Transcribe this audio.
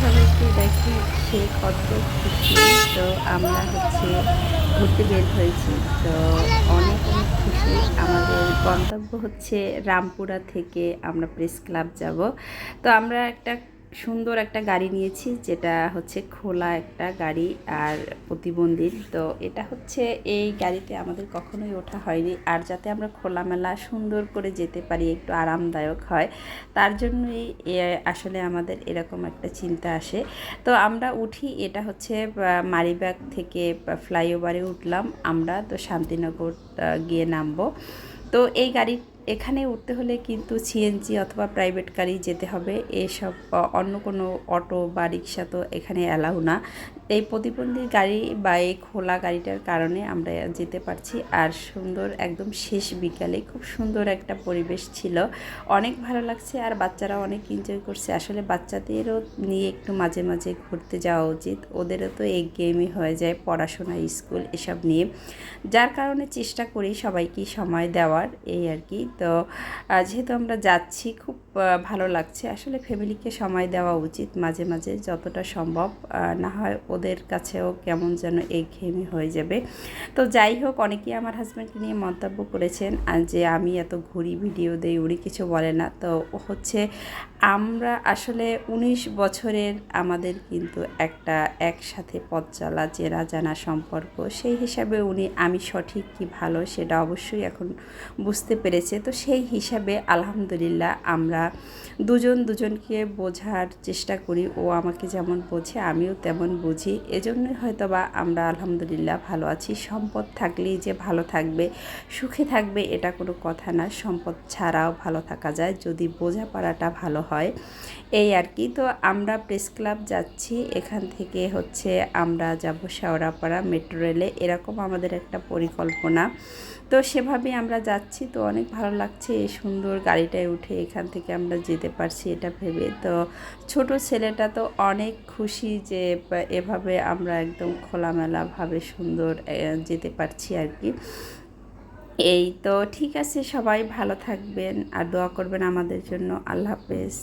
সবাইকে দেখি সে কত খুশি। তো আমরা হচ্ছে ঘুরতে বের হয়েছি। তো অনেক অনেক খুশি। আমাদের গন্তব্য হচ্ছে রামপুরা থেকে আমরা প্রেস ক্লাব যাব। তো আমরা একটা সুন্দর একটা গাড়ি নিয়েছি যেটা হচ্ছে খোলা একটা গাড়ি আর প্রতিবন্ধী তো এটা হচ্ছে এই গাড়িতে আমাদের কখনোই ওঠা হয়নি। আর যাতে আমরা খোলামেলা সুন্দর করে যেতে পারি একটু আরামদায়ক হয় তার জন্যই আসলে আমাদের এরকম একটা চিন্তা আসে। তো আমরা উঠি এটা হচ্ছে আহ, মারিবাগ থেকে ফ্লাইওভারে উঠলাম আমরা। তো শান্তিনগর গিয়ে নামবো। তো এই গাড়ি এখানে উঠতে হলে কিন্তু সিএনজি অথবা প্রাইভেট গাড়ি যেতে হবে। এসব অন্য কোনো অটো বা রিক্সা তো এখানে অ্যালাউ না। এই প্রতিবন্ধী গাড়ি বা এই খোলা গাড়িটার কারণে আমরা যেতে পারছি। আর সুন্দর একদম শেষ বিকালে খুব সুন্দর একটা পরিবেশ ছিল। অনেক ভালো লাগছে আর বাচ্চারা অনেক এনজয় করছে। আসলে বাচ্চাদেরও নিয়ে একটু মাঝে মাঝে ঘুরতে যাওয়া উচিত। ওদেরও তো এই গেমই হয়ে যায়, পড়াশোনা, স্কুল এসব নিয়ে। যার কারণে চেষ্টা করি সবাইকে সময় দেওয়ার, এই আর কি। তো যেহেতু আমরা যাচ্ছি খুব ভালো লাগছে। আসলে ফ্যামিলিকে সময় দেওয়া উচিত মাঝে মাঝে যতটা সম্ভব। না হয় ওদের কাছেও কেমন যেন একঘেয়েমি হয়ে যাবে। তো যাই হোক, অনেকেই আমার হাজব্যান্ডকে নিয়ে মন্তব্য করেছেন যে আমি এত ঘুরি ভিডিও দেই, উনি কিছু বলে না। তো হচ্ছে আমরা আসলে উনিশ বছরের আমাদের কিন্তু একটা একসাথে পথ চলা, চেনা জানা সম্পর্ক। সেই হিসাবে উনি আমি সঠিক কি ভালো সেটা অবশ্যই এখন বুঝতে পেরেছে। তো সেই হিসাবে আলহামদুলিল্লাহ আমরা দুজন দুজনকে বোঝার চেষ্টা করি, ও আমাকে যেমন বোঝে, আমিও তেমন বুঝি। এজন্যই হয়তো বা আমরা আলহামদুলিল্লাহ ভালো আছি। সম্পদ থাকলেই যে ভালো থাকবে, সুখে থাকবে, এটা কোনো কথা না। সম্পদ ছাড়াও ভালো থাকা যায়, যদি বোঝাপড়াটা ভালো হয়। এই আর কি। তো আমরা প্রেস ক্লাব যাচ্ছি, এখান থেকে হচ্ছে আমরা যাব শেওড়াপাড়া মেট্রো রেলে। এরকম আমাদের একটা পরিকল্পনা। তো সেভাবে আমরা যাচ্ছি। তো অনেক ভালো লাগছে এই সুন্দর গাড়িটায় উঠে এখান থেকে আমরা যেতে পারছি এটা ভেবে। তো ছোট ছেলেটা তো অনেক খুশি যে এভাবে আমরা একদম খোলামেলাভাবে সুন্দর যেতে পারছি আর কি এই তো ঠিক আছে, সবাই ভালো থাকবেন আর দোয়া করবেন আমাদের জন্য। আল্লাহ হাফেজ।